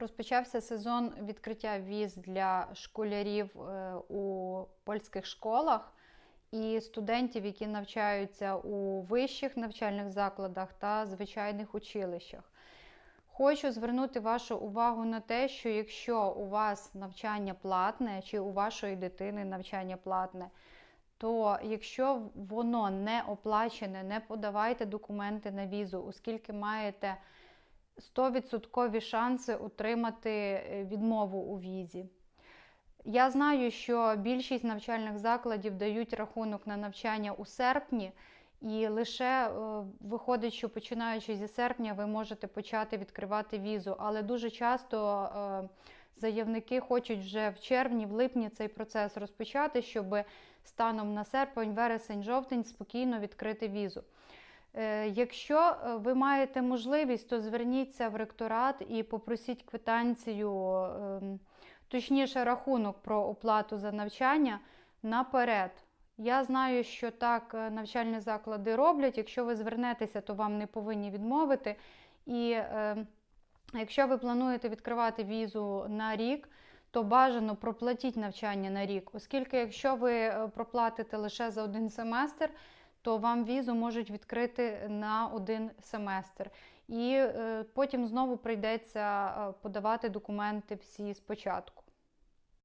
Розпочався сезон відкриття віз для школярів е, у польських школах і студентів, які навчаються у вищих навчальних закладах та звичайних училищах. Хочу звернути вашу увагу на те, що якщо у вас навчання платне чи у вашої дитини навчання платне, то якщо воно не оплачене, не подавайте документи на візу, оскільки маєте 100% шанси отримати е, відмову у візі. Я знаю, що більшість навчальних закладів дають рахунок на навчання у серпні, і лише е, виходить, що починаючи зі серпня, ви можете почати відкривати візу. Але дуже часто е, заявники хочуть вже в червні, в липні цей процес розпочати, щоб станом на серпень, вересень, жовтень спокійно відкрити візу. Е, Якщо е, ви маєте можливість, то зверніться в ректорат і попросіть квитанцію, ем, точніше, рахунок про оплату за навчання наперед. Я знаю, що так е, навчальні заклади роблять. Якщо ви звернетеся, то вам не повинні відмовити. І е, якщо ви плануєте відкривати візу на рік, то бажано проплатіть навчання на рік, оскільки якщо ви проплатите лише за один семестр, то вам візу можуть відкрити на один семестр. І е, потім знову прийдеться е, подавати документи всі спочатку.